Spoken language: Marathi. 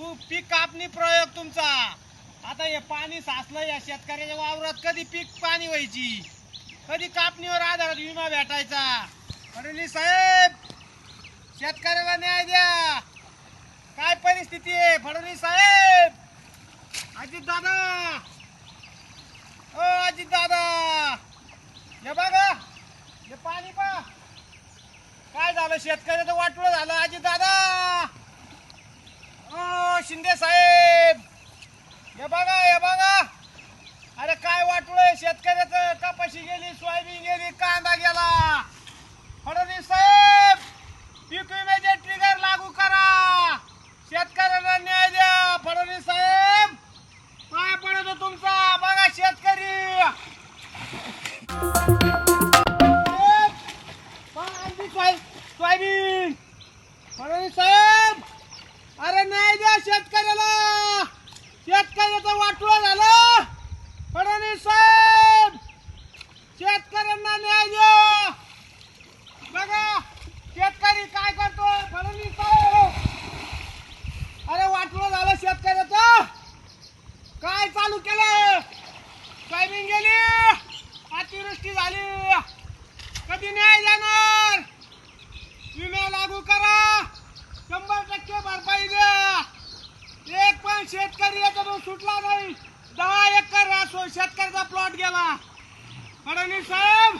पीक कापणी प्रयोग तुमचा. आता हे पाणी साचलं या शेतकऱ्याच्या वावरात. कधी पीक पाणी व्हायची? कधी कापणीवर आधारात विमा भेटायचा? फडणवीस साहेब शेतकऱ्याला न्याय द्या. काय परिस्थिती आहे फडणवीस साहेब? अजित दादा. ओ अजित दादा. हे बघा हे पाणी पा काय झालं? शेतकऱ्याचं वाटलं झालं अजित दादा. ओ शिंदे साहेब! हे बघा हे बघा! अरे काय वाटलं शेतकऱ्याचं कपाशी गेली सोयाबीन गेली कांदा गेला! फडणवीस साहेब पीक विम्याचे ट्रिगर लागू करा! शेतकऱ्यांना न्याय द्या फडणवीस साहेब! काय पडतो तुमचा बघा शेतकरी! सोयाबीन! फडणवीस साहेब! अरे नाही द्या शेतकऱ्याला. शेतकऱ्याचं वाटलं झालं. फडणवीस साहेब शेतकऱ्यांना न्याय द्या. बघा शेतकरी काय करतो? फडणवीस साहेब. अरे वाटलं झालं शेतकऱ्याचं. काय चालू केलं टायमिंग गेली. अतिवृष्टी झाली. कधी न्याय देणार? विमा लागू करा. करून सुटला नाही. दहा एकर असो शेतकऱ्याचा प्लॉट गेला. फडणवीस साहेब